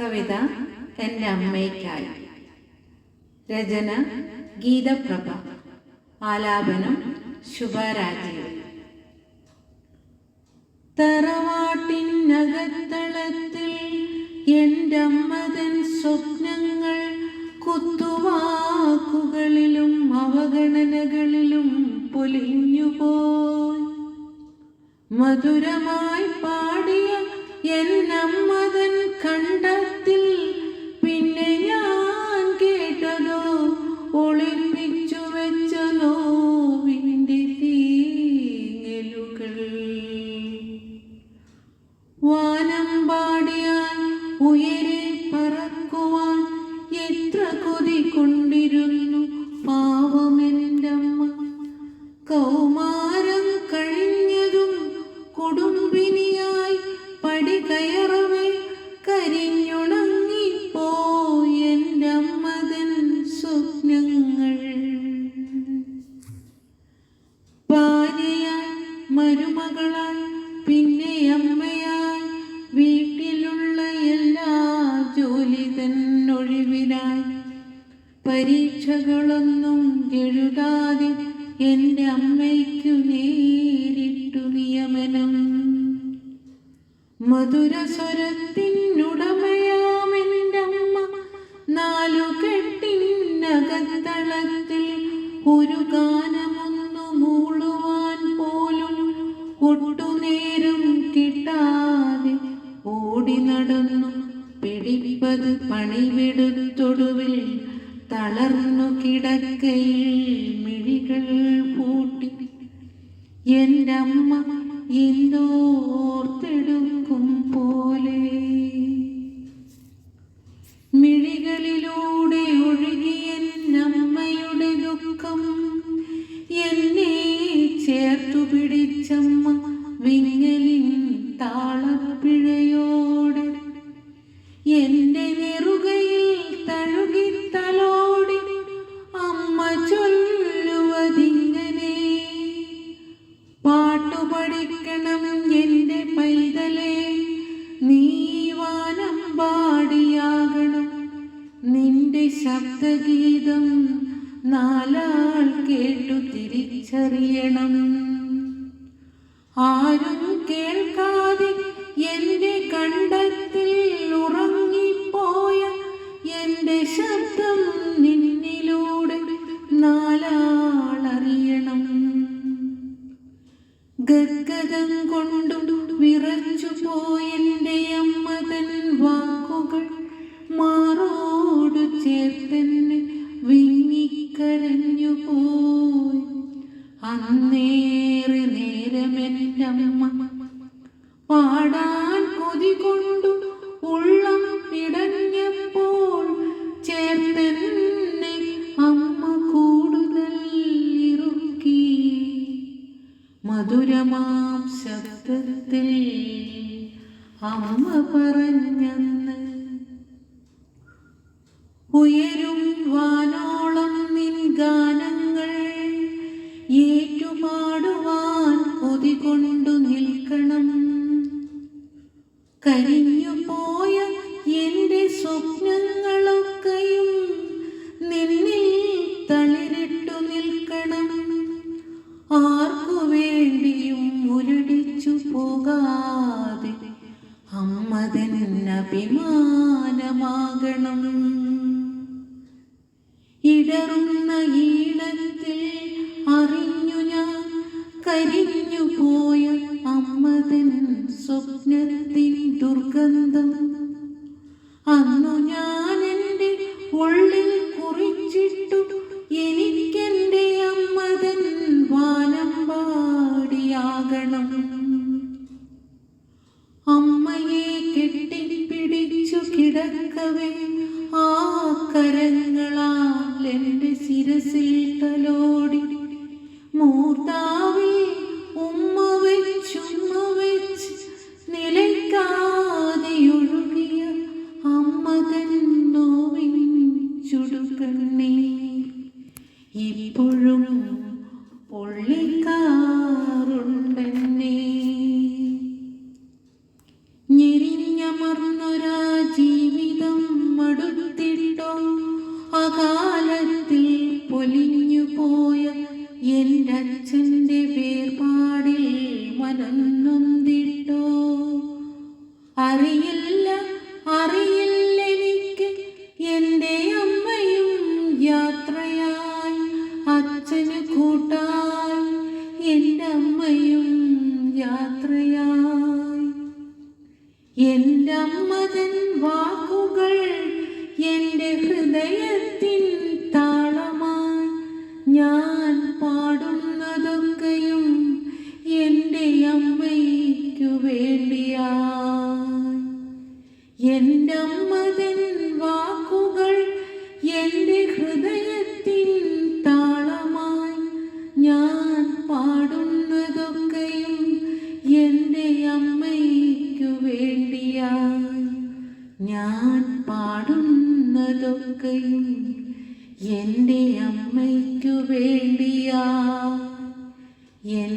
കവിത എന്റെ അമ്മയ്ക്കായി. രചന ഗീതപ്രഭ. ആലാപനം ശുഭരാജീവ്. തറവാട്ടിനകത്തളത്തിൽ എന്റെ അമ്മതൻ സ്വപ്നങ്ങൾ കുത്തുവാക്കുകളിലും അവഗണനകളിലും പൊലിഞ്ഞുപോയി. മധുരമായി പാടിയ എന്നമ്മതൻ കണ്ടത്തിൽ മരുമകളായി പിന്നെ അമ്മയായി. വീട്ടിലുള്ള എല്ലാ ജോലി തന്നൊഴിവിനായി. പരീക്ഷകളൊന്നും എഴുതാതെ എന്റെ അമ്മയ്ക്കു നേരിട്ടു നിയമനം. മധുര സ്വരത്തിനുടമയാം എന്റെ അമ്മ. നാലു കെട്ടിനകത്തളത്തിൽ ഒരു ഗാനമൊന്നു പിടിപ്പത് പണിവിടുത്തൊടുവിൽ തളർന്നു കിടക്കയിൽ മിഴികൾ പൂട്ടി. എന്റെ അമ്മ ഇന്തോർത്തെടുക്കും പോലെ. മിഴികളിലൂടെ അമ്മയുടെ ദുഃഖം. എന്നെ ചേർത്തു പിടിച്ചമ്മ വിങ്ങലിൻ താളപ്പിഴയോടെ. എന്റെ നെറുകയിൽ തഴുകി തലോടി അമ്മ ചൊല്ലുവതിങ്ങനെ. പാട്ടു പഠിക്കണം എന്റെ പൈതലേ നീ വാനം പാടിയാകണം. നിന്റെ ശബ്ദഗീതം നാലാൾ കേട്ടു തിരിച്ചറിയണം. ആരും കേൾക്കാതെ എന്റെ കണ്ടത്തിൽ അന്നേറെ നേരമെന്റമ്മ പാടാൻ കൊതി കൊണ്ടു ഉള്ളം പിടഞ്ഞപ്പോൾ ചേർത്തെന്നെ അമ്മ കൂടുതൽ ഇറുക്കി. മധുരമാം ശബ്ദത്തിൽ അമ്മ പറഞ്ഞെന്ന് ഉയരും വാനോളം നിൻ ഗാനങ്ങൾ കരിഞ്ഞു പോയ എന്റെ സ്വപ്നങ്ങളൊക്കെയും നിന്നിൽ തളിരിട്ടു നിൽക്കണം. ആർക്കു വേണ്ടിയും ഉരുടിച്ചു പോകാതെ അമ്മതൻ അഭിമാനമാകണം. ഇടറുന്ന ഈണത്തിൽ അറിഞ്ഞു ഞാൻ കരിഞ്ഞു പോയ അമ്മതൻ സ്വപ്നത്തിൻ കിടക്കവേ ആ കരങ്ങളാൽ എന്റെ ശിരസിൽ തലോടി. മൂർത്താവിൽ എന്റെ അച്ഛന്റെ വേർപാടിൽ മനന്നൊന്തിട്ടോ അറിയില്ല അറിയില്ല എനിക്ക് എന്റെ അമ്മയും യാത്രയായി അച്ഛന് കൂട്ടായി എന്റെ അമ്മയും യാത്രയായി. എന്റെ അമ്മതൻ വാക്കുകൾ എന്റെ ഹൃദയ വേണ്ടിയാ. എന്റെ